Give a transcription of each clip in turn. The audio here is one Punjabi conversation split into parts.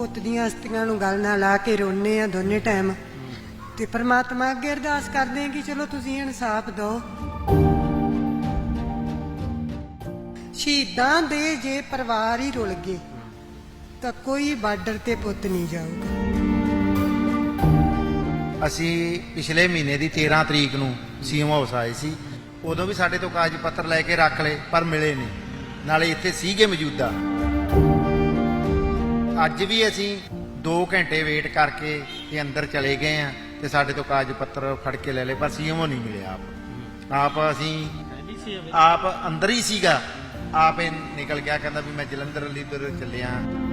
ਪੁੱਤ ਦੀਆਂ ਅਸਤੀਆਂ ਨੂੰ ਗਲ ਨਾਲ ਲਾ ਕੇ ਰੋਨੇ ਆ ਦੋਨੇ ਟਾਈਮ ਤੇ ਪ੍ਰਮਾਤਮਾ ਅੱਗੇ ਅਰਦਾਸ ਕਰਦੇ ਆ ਕਿ ਚਲੋ ਤੁਸੀਂ ਇਨਸਾਫ ਦਿਓ। ਸ਼ਹੀਦਾਂ ਦੇ ਜੇ ਪਰਿਵਾਰ ਹੀ ਰੁਲ ਗਏ, ਤਾਂ ਕੋਈ ਬਾਰਡਰ ਤੇ ਪੁੱਤ ਨਹੀਂ ਜਾਊਗਾ। ਅਸੀਂ ਪਿਛਲੇ ਮਹੀਨੇ ਦੀ 13 ਤਰੀਕ ਨੂੰ ਸੀਐਮ ਹਾਊਸ ਆਏ ਸੀ। ਉਦੋਂ ਵੀ ਸਾਡੇ ਤੋਂ ਕਾਗਜ਼ ਪੱਤਰ ਲੈ ਕੇ ਰੱਖ ਲਏ, ਪਰ ਮਿਲੇ ਨਹੀਂ। ਨਾਲੇ ਇੱਥੇ ਸੀਗੇ ਮੌਜੂਦਾ। ਅੱਜ ਵੀ ਅਸੀਂ 2 ਘੰਟੇ ਵੇਟ ਕਰਕੇ ਤੇ ਅੰਦਰ ਚਲੇ ਗਏ ਆ ਤੇ ਸਾਡੇ ਤੋਂ ਕਾਗਜ਼ ਪੱਤਰ ਫੜ ਕੇ ਲੈ ਲਏ ਪਰ ਸੀਐਮ ਨਹੀਂ ਮਿਲਿਆ ਆਪ। ਆਪ ਅਸੀਂ ਆਪ ਅੰਦਰ ਹੀ ਸੀਗਾ। ਆਪ ਇਹ ਨਿਕਲ ਗਿਆ ਕਹਿੰਦਾ ਵੀ ਮੈਂ ਜਲੰਧਰ ਲੀਦਰ ਚੱਲਿਆ। ਅੱਜ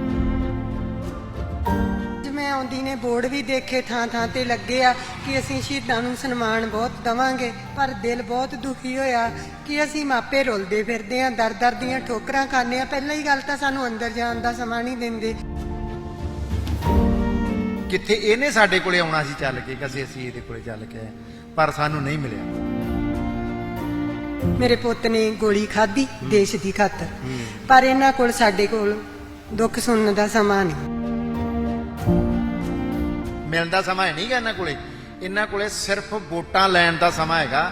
ਮੈਂ ਆਉਂਦੀ ਨੇ ਬੋਰਡ ਵੀ ਦੇਖੇ ਥਾਂ ਥਾਂ ਤੇ ਲੱਗੇ ਆ ਕਿ ਅਸੀਂ ਸ਼ਹੀਦਾਂ ਨੂੰ ਸਨਮਾਨ ਬਹੁਤ ਦਵਾਂਗੇ। ਪਰ ਦਿਲ ਬਹੁਤ ਦੁਖੀ ਹੋਇਆ ਕਿ ਅਸੀਂ ਮਾਪੇ ਰੁਲਦੇ ਫਿਰਦੇ ਆ ਦਰ ਦਰ ਦੀਆਂ ਠੋਕਰਾਂ ਖਾਂਦੇ ਆ। ਪਹਿਲਾਂ ਹੀ ਗੱਲ ਤਾਂ ਸਾਨੂੰ ਅੰਦਰ ਜਾਣ ਦਾ ਸਮਾਂ ਨਹੀਂ ਦਿੰਦੇ। ਕਿੱਥੇ ਇਹਨੇ ਸਾਡੇ ਕੋਲੇ ਆਉਣਾ ਸੀ ਚੱਲ ਕੇ ਕਸੇ ਅਸੀਂ ਇਹਦੇ ਕੋਲੇ ਚੱਲ ਕੇ ਆਏ। ਪਰ ਸਾਨੂੰ ਨਹੀਂ ਮਿਲਿਆ। ਮੇਰੇ ਪੁੱਤ ਨੇ ਗੋਲੀ ਖਾਧੀ ਦੇਸ਼ ਦੀ ਖਾਤਰ। ਪਰ ਇਹਨਾਂ ਕੋਲ ਸਾਡੇ ਕੋਲ ਦੁੱਖ ਸੁਣਨ ਦਾ ਸਮਾਂ ਨਹੀਂ। ਮਿਲਣ ਦਾ ਸਮਾਂ ਹੈ ਨਹੀਂਗਾ ਇਹਨਾਂ ਕੋਲੇ। ਇਹਨਾਂ ਕੋਲੇ ਸਿਰਫ ਵੋਟਾਂ ਲੈਣ ਦਾ ਸਮਾਂ ਹੈਗਾ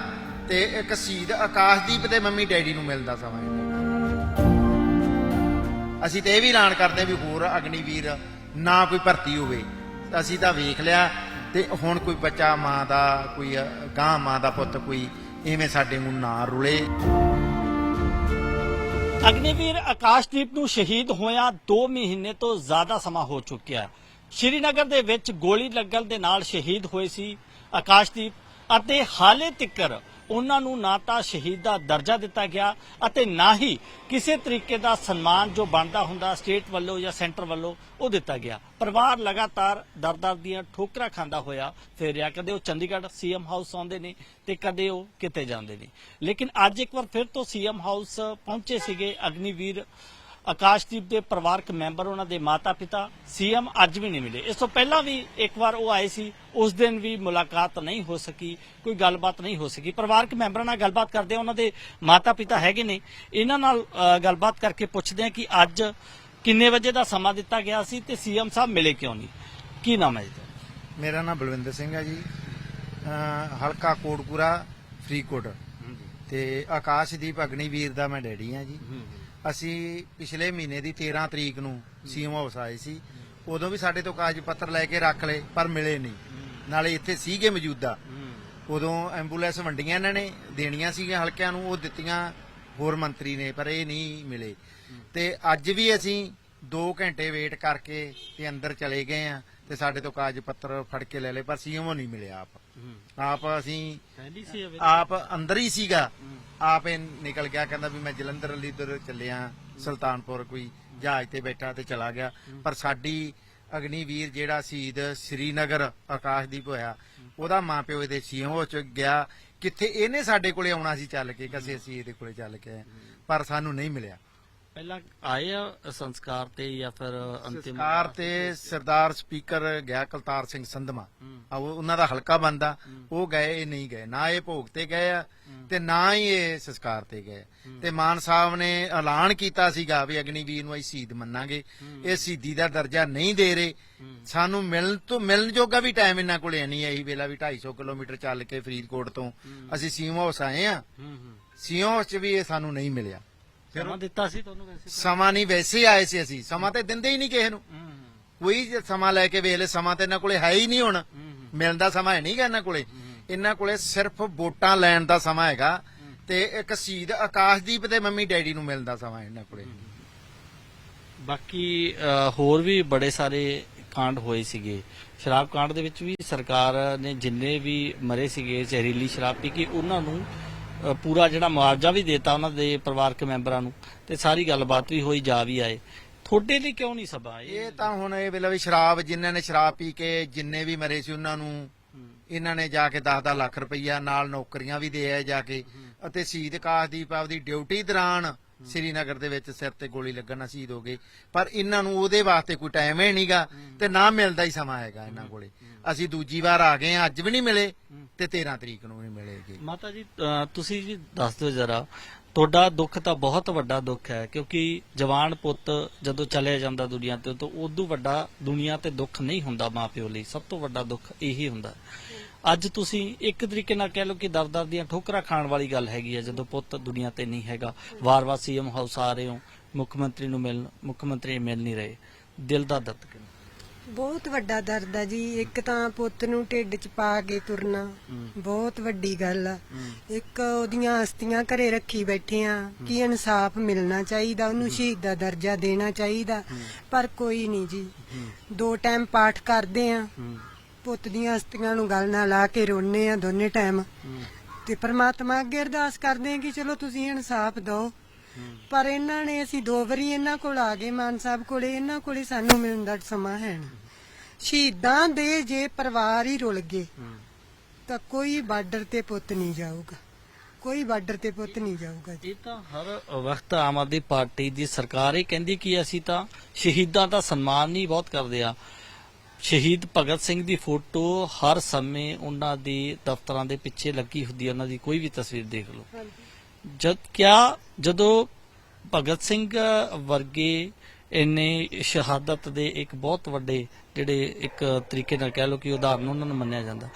ਤੇ ਇੱਕ ਸ਼ਹੀਦ ਆਕਾਸ਼ਦੀਪ ਦੇ ਮੰਮੀ ਡੈਡੀ ਨੂੰ ਮਿਲਣ ਸਮਾਂ ਹੈ। ਅਸੀਂ ਤੇ ਇਹ ਵੀ ਐਲਾਨ ਕਰਦੇ ਵੀ ਹੋਰ ਅਗਨੀਵੀਰ ਨਾ ਕੋਈ ਭਰਤੀ ਹੋਵੇ। ਅਸੀਂ ਤਾਂ ਵੇਖ ਲਿਆ ਤੇ ਹੁਣ ਕੋਈ ਬੱਚਾ ਮਾਂ ਦਾ, ਕੋਈ ਗਾਂ ਮਾਂ ਦਾ ਪੁੱਤ ਕੋਈ ਐਵੇਂ ਸਾਡੇ ਨੂੰ ਨਾ ਰੁਲੇ। ਅਗਨੀਵੀਰ ਆਕਾਸ਼ਦੀਪ ਨੂੰ ਸ਼ਹੀਦ ਹੋਇਆ 2 ਮਹੀਨੇ ਤੋਂ ਜ਼ਿਆਦਾ ਸਮਾਂ ਹੋ ਚੁੱਕਿਆ ਹੈ। ਸ਼੍ਰੀਨਗਰ ਦੇ ਵਿੱਚ ਗੋਲੀ ਲੱਗਣ ਦੇ ਨਾਲ ਸ਼ਹੀਦ ਹੋਏ ਸੀ ਆਕਾਸ਼ਦੀਪ ਅਤੇ ਹਾਲੇ ਤੱਕਰ ਉਹਨਾਂ ਨੂੰ ਨਾ ਤਾਂ ਸ਼ਹੀਦ ਦਾ ਦਰਜਾ ਦਿੱਤਾ ਗਿਆ ਅਤੇ ਨਾ ਹੀ ਕਿਸੇ ਤਰੀਕੇ ਦਾ ਸਨਮਾਨ ਜੋ ਬਣਦਾ ਹੁੰਦਾ ਸਟੇਟ ਵੱਲੋਂ ਜਾਂ ਸੈਂਟਰ ਵੱਲੋਂ ਉਹ ਦਿੱਤਾ ਗਿਆ। ਪਰਿਵਾਰ ਲਗਾਤਾਰ ਦਰ-ਦਰ ਦੀਆਂ ਠੋਕਰਾਂ ਖਾਂਦਾ ਹੋਇਆ ਫਿਰ ਰਿਹਾ, ਕਦੇ ਉਹ ਚੰਡੀਗੜ੍ਹ ਸੀਐਮ ਹਾਊਸ ਆਉਂਦੇ ਨੇ ਤੇ ਕਦੇ ਉਹ ਕਿਤੇ ਜਾਂਦੇ ਨੇ। ਲੇਕਿਨ ਅੱਜ ਇੱਕ ਵਾਰ ਫਿਰ ਤੋਂ ਸੀਐਮ ਹਾਊਸ ਪਹੁੰਚੇ ਸੀਗੇ ਅਗਨੀਵੀਰ ਆਕਾਸ਼ਦੀਪ ਦੇ ਪਰਿਵਾਰਕ ਮੈਂਬਰ ਉਹਨਾਂ ਦੇ ਮਾਤਾ-ਪਿਤਾ ਸੀਐਮ ਅੱਜ ਵੀ ਨਹੀਂ ਮਿਲੇ। ਇਸ ਤੋਂ ਪਹਿਲਾਂ ਵੀ ਇੱਕ ਵਾਰ ਉਹ ਆਏ ਸੀ। ਉਸ ਦਿਨ ਵੀ ਮੁਲਾਕਾਤ ਨਹੀਂ ਹੋ ਸਕੀ ਕੋਈ ਗੱਲਬਾਤ ਨਹੀਂ ਹੋ ਸਕੀ। ਪਰਿਵਾਰਕ ਮੈਂਬਰਾਂ ਨਾਲ ਗੱਲਬਾਤ ਕਰਦੇ ਆ ਉਹਨਾਂ ਦੇ ਮਾਤਾ-ਪਿਤਾ ਹੈਗੇ ਨੇ। ਇਹਨਾਂ ਨਾਲ ਗੱਲਬਾਤ ਕਰਕੇ ਪੁੱਛਦੇ ਆ ਕਿ ਅੱਜ ਕਿੰਨੇ ਵਜੇ ਦਾ ਸਮਾਂ ਦਿੱਤਾ ਗਿਆ ਸੀ ਤੇ ਸੀਐਮ ਸਾਹਿਬ ਮਿਲੇ ਕਿਉਂ ਨਹੀਂ? ਕੀ ਨਾਮ ਹੈ ਜੀ? ਮੇਰਾ ਨਾਮ ਬਲਵਿੰਦਰ ਸਿੰਘ ਹੈ ਜੀ। ਹਲਕਾ ਕੋਟਪੂਰਾ ਫਰੀਦਕੋਟ। ਤੇ ਆਕਾਸ਼ਦੀਪ ਅਗਨੀਵੀਰ ਦਾ ਮੈਂ ਡੈਡੀ ਹਾਂ ਜੀ। ਅਸੀਂ ਪਿਛਲੇ ਮਹੀਨੇ ਦੀ 13 ਤਰੀਕ ਨੂੰ ਸੀਐਮ ਹਾਊਸ ਆਏ ਸੀ। ਉਦੋਂ ਵੀ ਸਾਡੇ ਤੋਂ ਕਾਗਜ਼ ਪੱਤਰ ਲੈ ਕੇ ਰੱਖ ਲਏ ਪਰ ਮਿਲੇ ਨਹੀਂ। ਨਾਲੇ ਇੱਥੇ ਸੀਗੇ ਮੌਜੂਦਾ। ਉਦੋਂ ਐਂਬੂਲੈਂਸ ਵੰਡੀਆਂ ਇਹਨਾਂ ਨੇ ਦੇਣੀਆਂ ਸੀਗੀਆਂ ਹਲਕਿਆਂ ਨੂੰ ਉਹ ਦਿੱਤੀਆਂ ਹੋਰ ਮੰਤਰੀ ਨੇ ਪਰ ਇਹ ਨਹੀਂ ਮਿਲੇ। ਤੇ ਅੱਜ ਵੀ ਅਸੀਂ 2 ਘੰਟੇ ਵੇਟ ਕਰਕੇ ਤੇ ਅੰਦਰ ਚਲੇ ਗਏ ਆ ਤੇ ਸਾਡੇ ਤੋਂ ਕਾਗਜ਼ ਪੱਤਰ ਫੜ ਕੇ ਲੈ ਲਏ ਪਰ ਸੀਐਮ ਨਹੀਂ ਮਿਲਿਆ ਆਪ। ਆਪ ਅਸੀਂ ਆਪ ਅੰਦਰ ਹੀ ਸੀਗਾ। ਆਪ ਇਹ ਨਿਕਲ ਗਿਆ ਕਹਿੰਦਾ ਵੀ ਮੈਂ ਜਲੰਧਰ ਲੀਦਰ ਚੱਲਿਆ ਸੁਲਤਾਨਪੁਰ ਕੋਈ ਜਹਾਜ਼ ਤੇ ਬੈਠਾ ਤੇ ਚਲਾ ਗਿਆ। ਪਰ ਸਾਡੀ ਅਗਨੀਵੀਰ ਜਿਹੜਾ ਸ਼ਹੀਦ ਸ੍ਰੀਨਗਰ ਆਕਾਸ਼ਦੀਪ ਹੋਇਆ ਉਹਦਾ ਮਾਪਿਓ ਇਹਦੇ ਸੀਐਮ ਹੋ ਚ ਗਿਆ। ਕਿੱਥੇ ਇਹਨੇ ਸਾਡੇ ਕੋਲੇ ਆਉਣਾ ਸੀ ਚੱਲ ਕੇ ਕਸੇ ਅਸੀਂ ਇਹਦੇ ਕੋਲੇ ਚੱਲ ਕੇ ਆਏ। ਪਰ ਸਾਨੂੰ ਨਹੀਂ ਮਿਲਿਆ। ਪਹਿਲਾਂ ਆਏ ਆ ਸੰਸਕਾਰ ਤੇ ਜਾਂ ਫਿਰ ਅੰਤਿਮ ਸਰਕਾਰ ਤੇ ਸਰਦਾਰ ਸਪੀਕਰ ਗਿਆ ਕਲਤਾਰ ਸਿੰਘ ਸੰਧਮਾ। ਆ ਉਹ ਉਹਨਾਂ ਦਾ ਹਲਕਾ ਬੰਦਾ ਉਹ ਗਏ ਇਹ ਨਹੀਂ ਗਏ। ਨਾ ਇਹ ਭੋਗ ਤੇ ਗਏ ਆ ਤੇ ਨਾ ਹੀ ਇਹ ਸੰਸਕਾਰ ਤੇ ਗਏ। ਤੇ ਮਾਨ ਸਾਹਿਬ ਨੇ ਐਲਾਨ ਕੀਤਾ ਸੀਗਾ ਵੀ ਅਗਨੀਵੀਰ ਨੂੰ ਅਸੀਂ ਸ਼ਹੀਦ ਮੰਨਾਂਗੇ। ਇਹ ਸ਼ਹੀਦੀ ਦਾ ਦਰਜਾ ਨਹੀਂ ਦੇ ਰਹੇ। ਸਾਨੂੰ ਮਿਲਣ ਤੋਂ ਮਿਲਣ ਜੋਗਾ ਵੀ ਟਾਈਮ ਇਹਨਾਂ ਕੋਲੇ ਨਹੀਂ। ਇਹੀ ਵੇਲਾ ਵੀ 250 ਕਿਲੋਮੀਟਰ ਚੱਲ ਕੇ ਫਰੀਦਕੋਟ ਤੋਂ ਅਸੀਂ ਸੀਮ ਹਾਊਸ ਆਏ ਆ ਸੀਮ ਹਾਊਸ 'ਚ ਵੀ ਇਹ ਸਾਨੂੰ ਨਹੀਂ ਮਿਲਿਆ। ਸਮਾਂ ਦਿੱਤਾ ਸੀ ਤੁਹਾਨੂੰ ਵੈਸੇ ਸਮਾਂ ਨਹੀਂ ਵੈਸੇ ਹੀ ਆਏ ਸੀ ਅਸੀਂ। ਸਮਾਂ ਤੇ ਦਿੰਦੇ ਹੀ ਨਹੀਂ ਕਿਸੇ ਨੂੰ। ਕੋਈ ਜੇ ਸਮਾਂ ਲੈ ਕੇ ਵੇਖ ਲੈ ਸਮਾਂ ਤੇ ਇਹਨਾਂ ਕੋਲੇ ਹੈ ਹੀ ਨਹੀਂ ਹੁਣ। ਮਿਲਣ ਦਾ ਸਮਾਂ ਹੈ ਨਹੀਂਗਾ ਇਹਨਾਂ ਕੋਲੇ। ਇਹਨਾਂ ਕੋਲੇ ਸਿਰਫ ਵੋਟਾਂ ਲੈਣ ਦਾ ਸਮਾਂ ਹੈਗਾ ਤੇ ਇੱਕ ਸ਼ਹੀਦ ਆਕਾਸ਼ਦੀਪ ਦੇ ਮੰਮੀ ਡੈਡੀ ਨੂੰ ਮਿਲਣ ਦਾ ਸਮਾਂ ਹੈ ਇਹਨਾਂ ਕੋਲੇ। ਬਾਕੀ ਅ, ਹੋਰ ਵੀ ਬੜੇ ਸਾਰੇ ਕਾਂਡ ਹੋਏ ਸੀਗੇ। ਸ਼ਰਾਬ ਕਾਂਡ ਦੇ ਵਿੱਚ ਵੀ ਸਰਕਾਰ ਨੇ ਜਿੰਨੇ ਵੀ ਮਰੇ ਸੀਗੇ ਜ਼ਹਿਰੀਲੀ ਸ਼ਰਾਬ ਪੀ ਕੇ ਉਹਨਾਂ ਨੂੰ ਪੂਰਾ ਜਿਹੜਾ ਮੁਆਵਜ਼ਾ ਵੀ ਦਿੱਤਾ ਉਹਨਾਂ ਦੇ ਪਰਿਵਾਰਕ ਮੈਂਬਰਾਂ ਨੂੰ ਤੇ ਸਾਰੀ ਗੱਲਬਾਤ ਵੀ ਹੋਈ ਜਾ ਵੀ ਆਏ। ਤੁਹਾਡੇ ਲਈ ਕਿਉਂ ਨਹੀਂ ਸਭਾ? ਇਹ ਤਾਂ ਹੁਣ ਇਹ ਵੇਲੇ ਵੀ ਸ਼ਰਾਬ ਜਿਨ੍ਹਾਂ ਨੇ ਸ਼ਰਾਬ ਪੀ ਕੇ ਜਿੰਨੇ ਵੀ ਮਰੇ ਸੀ ਉਹਨਾਂ ਨੂੰ ਇਹਨਾਂ ਨੇ ਜਾ ਕੇ 10-10 ਲੱਖ ਰੁਪਈਆ ਨਾਲ ਨੌਕਰੀਆਂ ਵੀ ਦੇ ਆਏ ਜਾ ਕੇ ਅਤੇ ਸ਼ਹੀਦ ਆਕਾਸ਼ਦੀਪ ਆਪਦੀ ਡਿਊਟੀ ਦੌਰਾਨ ਸ੍ਰੀਨਗਰ ਦੇ ਵਿੱਚ ਸਿਰ ਤੇ ਗੋਲੀ ਲੱਗਣ ਨਾਲ ਸ਼ਹੀਦ ਹੋ ਗਏ। ਪਰ ਇਹਨਾਂ ਨੂੰ ਉਹਦੇ ਵਾਸਤੇ ਕੋਈ ਟਾਈਮ ਹੀ ਨਹੀਂਗਾ ਤੇ ਨਾ ਮਿਲਦਾ ਹੀ ਸਮਾਂ ਹੈਗਾ ਇਹਨਾਂ ਕੋਲੇ। ਅਸੀਂ ਦੂਜੀ ਵਾਰ ਆ ਗਏ ਆ ਅੱਜ ਵੀ ਨਹੀਂ ਮਿਲੇ ਤੇ 13 ਤਰੀਕ ਨੂੰ ਨਹੀਂ ਮਿਲੇਗੇ। ਮਾਤਾ ਜੀ ਅ, ਤੁਸੀਂ ਜੀ ਦੱਸ ਦਿਓ ਜਰਾ ਤੁਹਾਡਾ ਦੁੱਖ ਤਾਂ ਬਹੁਤ ਵੱਡਾ ਦੁੱਖ ਹੈ ਕਿਉਂਕਿ ਜਵਾਨ ਪੁੱਤ ਜਦੋਂ ਚਲੇ ਜਾਂਦਾ ਦੁਨੀਆ ਤੋਂ ਤਾਂ ਉਦੋਂ ਵੱਡਾ ਦੁਨੀਆ ਤੇ ਦੁੱਖ ਨਹੀਂ ਹੁੰਦਾ ਮਾਪਿਓ ਲਈ। ਸਭ ਤੋਂ ਵੱਡਾ ਦੁੱਖ ਇਹੀ ਹੁੰਦਾ। ਅੱਜ ਤੁਸੀਂ ਇੱਕ ਤਰੀਕੇ ਨਾਲ ਕਹਿ ਲਓ ਕਿ ਦਰ-ਦਰ ਦੀਆਂ ਠੋਕਰਾਂ ਖਾਣ ਵਾਲੀ ਗੱਲ ਹੈਗੀ ਹੈ ਜਦੋਂ ਪੁੱਤ ਦੁਨੀਆ ਤੇ ਨਹੀਂ ਹੈਗਾ। ਵਾਰ-ਵਾਰ ਸੀਐਮ ਹਾਊਸ ਆ ਰਹੇ ਹੋ ਮੁੱਖ ਮੰਤਰੀ ਨੂੰ ਮਿਲਣ ਮੁੱਖ ਮੰਤਰੀ ਮਿਲ ਨਹੀਂ ਰਹੇ। ਦਿਲ ਦਾ ਦਰਦ ਕਿੰਨਾ ਬਹੁਤ ਵੱਡਾ ਦਰਦ ਆ ਜੀ। ਇੱਕ ਤਾਂ ਪੁੱਤ ਨੂੰ ਢਿੱਡ 'ਚ ਪਾ ਕੇ ਤੁਰਨਾ ਬਹੁਤ ਵੱਡੀ ਗੱਲ ਆ। ਇੱਕ ਉਹਦੀਆਂ ਅਸਤੀਆਂ ਘਰੇ ਰੱਖੀ ਬੈਠੇ ਆ ਕਿ ਇਨਸਾਫ ਮਿਲਣਾ ਚਾਹੀਦਾ ਉਹਨੂੰ ਸ਼ਹੀਦ ਦਾ ਦਰਜਾ ਦੇਣਾ ਚਾਹੀਦਾ। ਪਰ ਕੋਈ ਨਹੀਂ ਜੀ। ਦੋ ਟਾਈਮ ਪਾਠ ਕਰਦੇ ਆ। ਪੁੱਤ ਦੀਆਂ ਅਸਤੀਆਂ ਨੂੰ ਗਲ ਨਾਲ ਲਾ ਕੇ ਰੋਣੇ ਆ ਦੋਨੇ ਟਾਈਮ ਤੇ ਪ੍ਰਮਾਤਮਾ ਅੱਗੇ ਅਰਦਾਸ ਕਰਦੇ ਆ ਕਿ ਚਲੋ ਤੁਸੀਂ ਇਨਸਾਫ ਦਿਓ। ਪਰ ਇਹਨਾਂ ਨੇ ਅਸੀਂ ਦੋ ਵਾਰੀ ਇਹਨਾਂ ਕੋਲ ਆ ਗਏ ਮਾਨ ਸਾਹਿਬ ਕੋਲੇ। ਇਹਨਾਂ ਕੋਲੇ ਸਾਨੂੰ ਮਿਲਣ ਦਾ ਸਮਾਂ ਹੈ ਸ਼ਹੀਦਾਂ ਦੇ ਜੇ ਪਰਿਵਾਰ ਹੀ ਰੁਲ ਗਏ ਤਾਂ ਕੋਈ ਬਾਰਡਰ ਤੇ ਪੁੱਤ ਨਹੀਂ ਜਾਊਗਾ। ਕੋਈ ਬਾਰਡਰ ਤੇ ਪੁੱਤ ਨਹੀਂ ਜਾਊਗਾ ਜੀ। ਇਹ ਤਾਂ ਹਰ ਵਕਤ ਆਮ ਆਦਮੀ ਪਾਰਟੀ ਦੀ ਸਰਕਾਰ ਹੀ ਕਹਿੰਦੀ ਕਿ ਅਸੀਂ ਤਾਂ ਸ਼ਹੀਦਾਂ ਦਾ ਸਨਮਾਨ ਨਹੀਂ ਬਹੁਤ ਕਰਦੇ ਆ। ਸ਼ਹੀਦ ਭਗਤ ਸਿੰਘ ਦੀ ਫੋਟੋ ਹਰ ਸਮੇਂ ਉਹਨਾਂ ਦੇ ਦਫ਼ਤਰਾਂ ਦੇ ਪਿੱਛੇ ਲੱਗੀ ਹੁੰਦੀ ਹੈ ਉਹਨਾਂ ਦੀ ਕੋਈ ਵੀ ਤਸਵੀਰ ਦੇਖ ਲਓ। ਜਦ ਕਿਆ ਜਦੋਂ ਭਗਤ ਸਿੰਘ ਵਰਗੇ ਇੰਨੇ ਸ਼ਹਾਦਤ ਦੇ ਇੱਕ ਬਹੁਤ ਵੱਡੇ ਜਿਹੜੇ ਇੱਕ ਤਰੀਕੇ ਨਾਲ ਕਹਿ ਲਓ ਕਿ ਉਦਾਹਰਨ ਉਹਨਾਂ ਨੂੰ ਮੰਨਿਆ ਜਾਂਦਾ।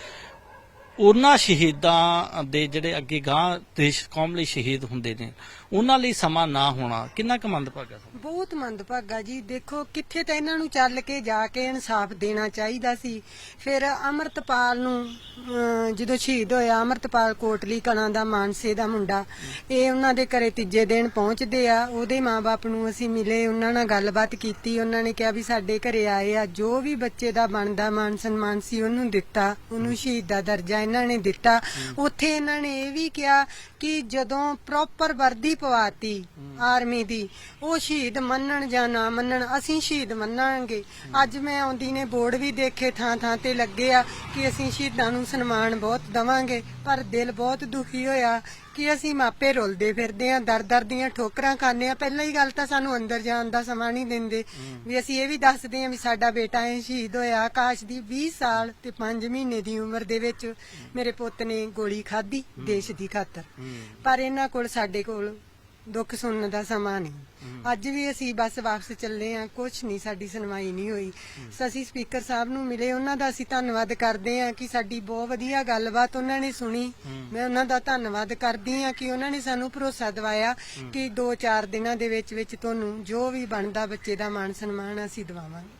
ਉਹਨਾਂ ਸ਼ਹੀਦਾਂ ਦੇ ਜਿਹੜੇ ਅੱਗੇ ਗਾਂ ਦੇਸ਼ ਕੌਮ ਲਈ ਸ਼ਹੀਦ ਹੁੰਦੇ ਨੇ ਉਹਨਾਂ ਲਈ ਸਮਾਂ ਨਾ ਹੋਣਾ ਕਿੰਨਾ ਕੁ ਮੰਦਭਾਗਾ ਸਮਾਂ ਬਹੁਤ ਮੰਦਭਾਗਾ ਜੀ। ਦੇਖੋ ਕਿੱਥੇ ਤਾਂ ਇਹਨਾਂ ਨੂੰ ਚੱਲ ਕੇ ਜਾ ਕੇ ਇਨਸਾਫ ਦੇਣਾ ਚਾਹੀਦਾ ਸੀ। ਫਿਰ ਅਮਰਤਪਾਲ ਨੂੰ ਅਮ, ਜਦੋਂ ਸ਼ਹੀਦ ਹੋਇਆ ਅਮਰਤਪਾਲ ਕੋਟਲੀ ਕਲਾਂ ਦਾ ਮਾਨਸੇ ਦਾ ਮੁੰਡਾ ਇਹ ਉਹਨਾਂ ਦੇ ਘਰੇ ਤੀਜੇ ਦਿਨ ਪਹੁੰਚਦੇ ਆ। ਉਹਦੇ ਮਾਪੇ ਨੂੰ ਅਸੀਂ ਮਿਲੇ ਉਹਨਾਂ ਨਾਲ ਗੱਲਬਾਤ ਕੀਤੀ। ਉਹਨਾਂ ਨੇ ਕਿਹਾ ਵੀ ਸਾਡੇ ਘਰੇ ਆਏ ਆ ਜੋ ਵੀ ਬੱਚੇ ਦਾ ਬਣਦਾ ਮਾਨ ਸਨਮਾਨ ਸੀ ਉਹਨੂੰ ਦਿੱਤਾ ਉਹਨੂੰ ਸ਼ਹੀਦ ਦਾ ਦਰਜਾ ਇਹਨਾਂ ਨੇ ਦਿੱਤਾ। ਉੱਥੇ ਇਹਨਾਂ ਨੇ ਇਹ ਵੀ ਕਿਹਾ ਕਿ ਜਦੋਂ ਪ੍ਰੋਪਰ ਵਰਦੀ ਪਵਾਤੀ ਆਰਮੀ ਦੀ, ਉਹ ਸ਼ਹੀਦ ਮੰਨਣ ਜਾਂ ਨਾ ਮੰਨਣ, ਅਸੀਂ ਸ਼ਹੀਦ ਮੰਨਾਂਗੇ। ਅੱਜ ਮੈਂ ਆਉਂਦੀ ਨੇ ਬੋਰਡ ਵੀ ਦੇਖੇ, ਥਾਂ ਥਾਂ ਤੇ ਲੱਗੇ ਆ ਕਿ ਅਸੀਂ ਸ਼ਹੀਦਾਂ ਨੂੰ ਸਨਮਾਨ ਬਹੁਤ ਦਵਾਂਗੇ, ਪਰ ਦਿਲ ਬਹੁਤ ਦੁਖੀ ਹੋਇਆ ਕਿ ਅਸੀਂ ਮਾਪੇ ਰੁਲਦੇ ਫਿਰਦੇ ਆ ਦਰ ਦਰ ਦੀਆਂ ਠੋਕਰਾਂ ਖਾਂਦੇ ਆ। ਪਹਿਲਾਂ ਹੀ ਗੱਲ ਤਾਂ ਸਾਨੂੰ ਅੰਦਰ ਜਾਣ ਦਾ ਸਮਾਂ ਨਹੀਂ ਦਿੰਦੇ। ਵੀ ਅਸੀਂ ਇਹ ਵੀ ਦੱਸਦੇ ਆ ਵੀ ਸਾਡਾ ਬੇਟਾ ਇਹ ਸ਼ਹੀਦ ਹੋਇਆ। ਆਕਾਸ਼ ਦੀ 20 ਸਾਲ ਤੇ 5 ਮਹੀਨੇ ਦੀ ਉਮਰ ਦੇ ਵਿੱਚ ਮੇਰੇ ਪੁੱਤ ਨੇ ਗੋਲੀ ਖਾਧੀ ਦੇਸ਼ ਦੀ ਖਾਤਰ। ਪਰ ਇਹਨਾਂ ਕੋਲ ਸਾਡੇ ਕੋਲ ਦੁੱਖ ਸੁਣਨ ਦਾ ਸਮਾਂ ਨਹੀਂ। ਅੱਜ ਵੀ ਅਸੀਂ ਬੱਸ ਵਾਪਸ ਚੱਲੇ ਆ ਕੁਝ ਨਹੀਂ ਸਾਡੀ ਸੁਣਵਾਈ ਨਹੀਂ ਹੋਈ। ਅਸੀਂ ਸਪੀਕਰ ਸਾਹਿਬ ਨੂੰ ਮਿਲੇ ਉਹਨਾਂ ਦਾ ਅਸੀਂ ਧੰਨਵਾਦ ਕਰਦੇ ਆ ਕਿ ਸਾਡੀ ਬਹੁਤ ਵਧੀਆ ਗੱਲਬਾਤ ਉਹਨਾਂ ਨੇ ਸੁਣੀ। ਮੈਂ ਉਹਨਾਂ ਦਾ ਧੰਨਵਾਦ ਕਰਦੀ ਆ ਕਿ ਉਹਨਾਂ ਨੇ ਸਾਨੂੰ ਭਰੋਸਾ ਦਿਵਾਇਆ ਕਿ 2-4 ਦਿਨਾਂ ਦੇ ਵਿੱਚ ਵਿੱਚ ਤੁਹਾਨੂੰ ਜੋ ਵੀ ਬਣਦਾ ਬੱਚੇ ਦਾ ਮਾਣ ਸਨਮਾਨ ਅਸੀਂ ਦਿਵਾਵਾਂਗੇ।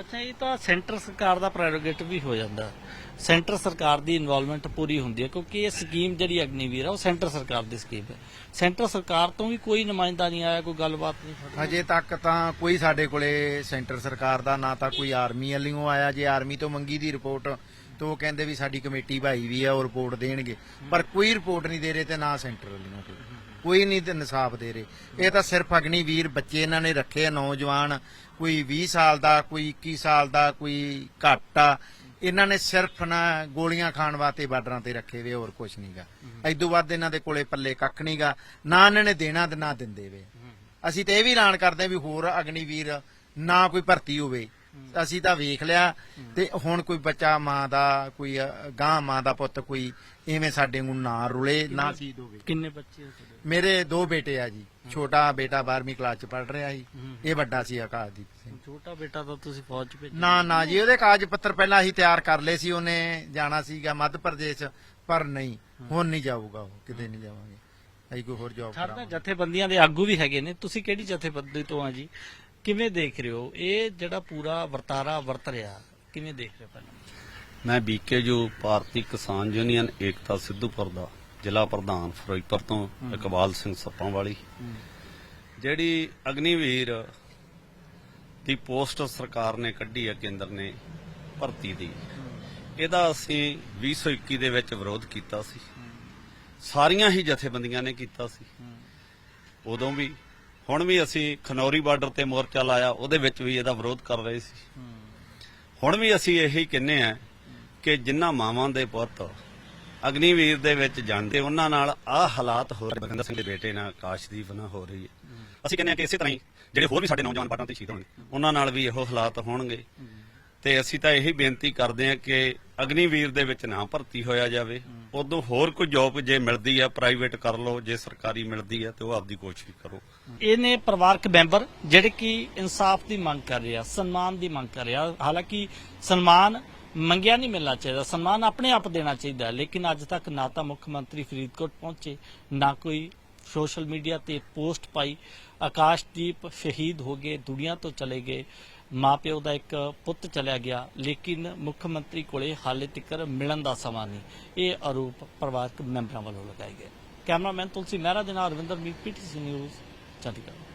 ਅੱਛਾ, ਇਹ ਤਾਂ ਸੈਂਟਰ ਸਰਕਾਰ ਦਾ ਪ੍ਰੈਰੋਗੇਟਿਵ ਵੀ ਹੋ ਜਾਂਦਾ। ਸੈਂਟਰ ਸਰਕਾਰ ਦੀ ਇਨਵੋਲਵਮੈਂਟ ਪੂਰੀ ਹੁੰਦੀ ਹੈ, ਕਿਉਂਕਿ ਇਹ ਸਕੀਮ ਜਿਹੜੀ ਅਗਨੀਵੀਰ ਆ ਉਹ ਸੈਂਟਰ ਸਰਕਾਰ ਦੀ ਸਕੀਮ ਹੈ। ਸੈਂਟਰ ਸਰਕਾਰ ਤੋਂ ਵੀ ਕੋਈ ਨੁਮਾਇੰਦਾ ਨਹੀਂ ਆਇਆ, ਕੋਈ ਗੱਲਬਾਤ ਨਹੀਂ ਅਜੇ ਤੱਕ ਤਾਂ ਕੋਈ ਸਾਡੇ ਕੋਲੇ ਸੈਂਟਰ ਸਰਕਾਰ ਦਾ, ਨਾ ਤਾਂ ਕੋਈ ਆਰਮੀ ਵੱਲੋਂ ਆਇਆ। ਜੇ ਆਰਮੀ ਤੋਂ ਮੰਗੀ ਦੀ ਰਿਪੋਰਟ, ਤਾਂ ਉਹ ਕਹਿੰਦੇ ਵੀ ਸਾਡੀ ਕਮੇਟੀ ਭਾਈ ਵੀ ਆ, ਉਹ ਰਿਪੋਰਟ ਦੇਣਗੇ। ਪਰ ਕੋਈ ਰਿਪੋਰਟ ਨਹੀਂ ਦੇ ਰਹੇ ਤੇ ਨਾ ਸੈਂਟਰ ਵੱਲੋਂ ਕੋਈ। ਕੋਈ ਨਹੀਂ ਤੇ ਇਨਸਾਫ ਦੇ ਰਹੇ। ਇਹ ਤਾਂ ਸਿਰਫ ਅਗਨੀਵੀਰ ਬੱਚੇ ਇਹਨਾਂ ਨੇ ਰੱਖੇ ਆ ਨੌਜਵਾਨ ਕੋਈ 20 ਸਾਲ ਦਾ ਕੋਈ 21 ਸਾਲ ਦਾ ਕੋਈ ਘੱਟ ਆ। ਇਹਨਾਂ ਨੇ ਸਿਰਫ ਨਾ ਗੋਲੀਆਂ ਖਾਣ ਵਾਸਤੇ ਬਾਰਡਰਾਂ ਤੇ ਰੱਖੇ ਵੇ ਹੋਰ ਕੁਝ ਨਹੀਂਗਾ ਐਦੋਂ ਵੱਧ ਇਹਨਾਂ ਦੇ ਕੋਲੇ ਪੱਲੇ ਕੱਖ ਨਹੀਂਗਾ ਨਾ ਇਹਨਾਂ ਨੇ ਦੇਣਾ ਤੇ ਨਾ ਦਿੰਦੇ ਵੇ। ਅਸੀਂ ਤੇ ਇਹ ਵੀ ਐਲਾਨ ਕਰਦੇ ਵੀ ਹੋਰ ਅਗਨੀਵੀਰ ਨਾ ਕੋਈ ਭਰਤੀ ਹੋਵੇ। ਅਸੀਂ ਤਾਂ ਵੇਖ ਲਿਆ ਤੇ ਹੁਣ ਕੋਈ ਬੱਚਾ ਮਾਂ ਦਾ ਕੋਈ ਗਾਂ ਮਾਂ ਦਾ ਪੁੱਤ ਕੋਈ ਐਵੇਂ ਸਾਡੇ ਨੂੰ ਨਾ ਰੁਲੇ ਨਾ ਕਿੰਨੇ ਬੱਚੇ ਆ ਤੁਹਾਡੇ? ਮੇਰੇ ਦੋ ਬੇਟੇ ਆ ਜੀ। ਛੋਟਾ ਬੇਟਾ 12ਵੀਂ ਕਲਾਸ ਚ ਪੜ ਰਿਹਾ ਸੀ। ਇਹ ਵੱਡਾ ਸੀ ਆਕਾਸ਼ਦੀਪ ਸਿੰਘ। ਛੋਟਾ ਬੇਟਾ ਤਾਂ ਤੁਸੀਂ ਫੌਜ ਚ ਭੇਜਿਆ। ਨਾ ਨਾ ਜੀ ਉਹਦੇ ਕਾਗਜ਼ ਪੱਤਰ ਪਹਿਲਾਂ ਹੀ ਤਿਆਰ ਕਰ ਲਏ ਸੀ ਉਹਨੇ ਜਾਣਾ ਸੀਗਾ ਮੱਧ ਪ੍ਰਦੇਸ਼ ਪਰ ਨਹੀਂ ਹੁਣ ਨਹੀਂ ਜਾਊਗਾ ਉਹ ਕਿਤੇ ਨਹੀਂ ਜਾਵਾਂਗੇ। ਅਸੀਂ ਕੋਈ ਹੋਰ ਜੌਬ ਕਰਾਂਗੇ ਜਥੇਬੰਦੀਆਂ ਦੇ ਆਗੂ ਵੀ ਹੈਗੇ ਨੇ। ਤੁਸੀਂ ਕਿਹੜੀ ਜਥੇਬੰਦੀ ਤੋਂ ਆ ਜੀ? ਕਿਵੇਂ ਦੇਖ ਰਹੇ ਹੋ? ਇਹ ਜਿਹੜਾ ਪੂਰਾ ਵਰਤਾਰਾ ਵਰਤ ਰਿਹਾ ਕਿਵੇਂ ਦੇਖ ਰਹੇ ਹੋ ਪਹਿਲਾਂ? ਮੈਂ ਬੀਕੇਯੂ ਭਾਰਤੀ ਕਿਸਾਨ ਯੂਨੀਅਨ ਏਕਤਾ ਸਿੱਧੂਪੁਰ ਦਾ ਜ਼ਿਲ੍ਹਾ ਪ੍ਰਧਾਨ ਫਿਰੋਜ਼ਪੁਰ ਤੋਂ ਇਕਬਾਲ ਸਿੰਘ ਸੱਪਾਂ ਵਾਲੀ ਜਿਹੜੀ ਅਗਨੀਵੀਰ ਦੀ ਪੋਸਟ ਸਰਕਾਰ ਨੇ ਕੱਢੀ ਹੈ ਕੇਂਦਰ ਨੇ ਭਰਤੀ ਦੀ ਇਹਦਾ ਅਸੀਂ 2021 ਦੇ ਵਿੱਚ ਵਿਰੋਧ ਕੀਤਾ ਸੀ। ਸਾਰੀਆਂ ਹੀ ਜਥੇਬੰਦੀਆਂ ਨੇ ਕੀਤਾ ਸੀ। ਉਦੋਂ ਵੀ ਹੁਣ ਵੀ ਅਸੀਂ ਖਨੌਰੀ ਬਾਰਡਰ ਤੇ ਮੋਰਚਾ ਲਾਇਆ, ਉਹਦੇ ਵਿੱਚ ਵੀ ਇਹਦਾ ਵਿਰੋਧ ਕਰ ਰਹੇ ਸੀ। ਹੁਣ ਵੀ ਅਸੀਂ ਇਹੀ ਕਹਿੰਨੇ ਆ ਕਿ ਜਿਨ੍ਹਾਂ ਮਾਵਾਂ ਦੇ ਪੁੱਤ ਅਗਨੀਵੀਰ ਦੇ ਵਿੱਚ ਜਾਂਦੇ, ਉਹਨਾਂ ਨਾਲ ਆਹ ਹਾਲਾਤ ਹੋ ਰਹੇ। ਬਰਿੰਦਰ ਸਿੰਘ ਦੇ ਬੇਟੇ ਨਾਲ ਆਕਾਸ਼ਦੀਪ ਨਾਲ ਹੋ ਰਹੀ ਹੈ। ਅਸੀਂ ਕਹਿੰਦੇ ਆ ਕਿ ਇਸੇ ਤਰ੍ਹਾਂ ਹੀ ਜਿਹੜੇ ਹੋਰ ਵੀ ਸਾਡੇ ਨੌਜਵਾਨ ਪਾਟਾਂ ਤੇ ਸ਼ਹੀਦ ਹੋਣਗੇ, ਉਹਨਾਂ ਨਾਲ ਵੀ ਇਹੋ ਹਾਲਾਤ ਹੋਣਗੇ। ਤੇ ਅਸੀਂ ਤਾਂ ਇਹੀ ਬੇਨਤੀ ਕਰਦੇ ਆ ਕਿ ਅਗਨੀਵੀਰ ਦੇ ਵਿੱਚ ਨਾ ਭਰਤੀ ਹੋਇਆ ਜਾਵੇ। ਉਦੋਂ ਹੋਰ ਕੋਈ ਜੌਬ ਜੇ ਮਿਲਦੀ ਆ ਪ੍ਰਾਈਵੇਟ ਕਰ ਲਓ, ਜੇ ਸਰਕਾਰੀ ਮਿਲਦੀ ਆ, ਤੇ ਉਹ ਆਪਦੀ ਕੋਸ਼ਿਸ਼ ਕਰੋ। ਇਹਨੇ ਪਰਿਵਾਰਕ ਮੈਂਬਰ ਜਿਹੜੇ ਕਿ ਇਨਸਾਫ ਦੀ ਮੰਗ ਕਰ ਰਿਹਾ ਸਨਮਾਨ ਦੀ ਮੰਗ ਕਰ ਰਿਹਾ ਹਾਲਾਂਕਿ ਸਨਮਾਨ ਮੰਗਿਆ ਨਹੀਂ ਮਿਲਣਾ ਚਾਹੀਦਾ, ਸਨਮਾਨ ਆਪਣੇ ਆਪ ਦੇਣਾ ਚਾਹੀਦਾ ਲੇਕਿਨ ਅੱਜ ਤੱਕ ਨਾ ਤਾਂ ਮੁੱਖ ਮੰਤਰੀ ਫਰੀਦਕੋਟ ਪਹੁੰਚੇ, ਨਾ ਕੋਈ ਸੋਸ਼ਲ ਮੀਡੀਆ ਤੇ ਪੋਸਟ ਪਾਈ, ਆਕਾਸ਼ਦੀਪ ਸ਼ਹੀਦ ਹੋ ਗਏ, ਦੁਨੀਆ ਤੋਂ ਚਲੇ ਗਏ ਮਾਪਿਓ ਦਾ ਇੱਕ ਪੁੱਤ ਚਲਿਆ ਗਿਆ, ਲੇਕਿਨ ਮੁੱਖ ਮੰਤਰੀ ਕੋਲੇ ਹਾਲੇ ਤੱਕ ਮਿਲਣ ਦਾ ਸਮਾਂ ਨਹੀਂ। ਇਹ ਆਰੋਪ ਪਰਿਵਾਰਕ ਮੈਂਬਰਾਂ ਵੱਲੋਂ ਲਗਾਏ ਗਏ। ਕੈਮਰਾਮੈਨ ਤੁਲਸੀ ਮਹਿਰਾ ਦੇ ਨਾਲ ਅਰਵਿੰਦਰ ਮੀਤ ਪੀਟੀਸੀ ਨਿਊਜ਼, ਚੰਡੀਗੜ੍ਹ।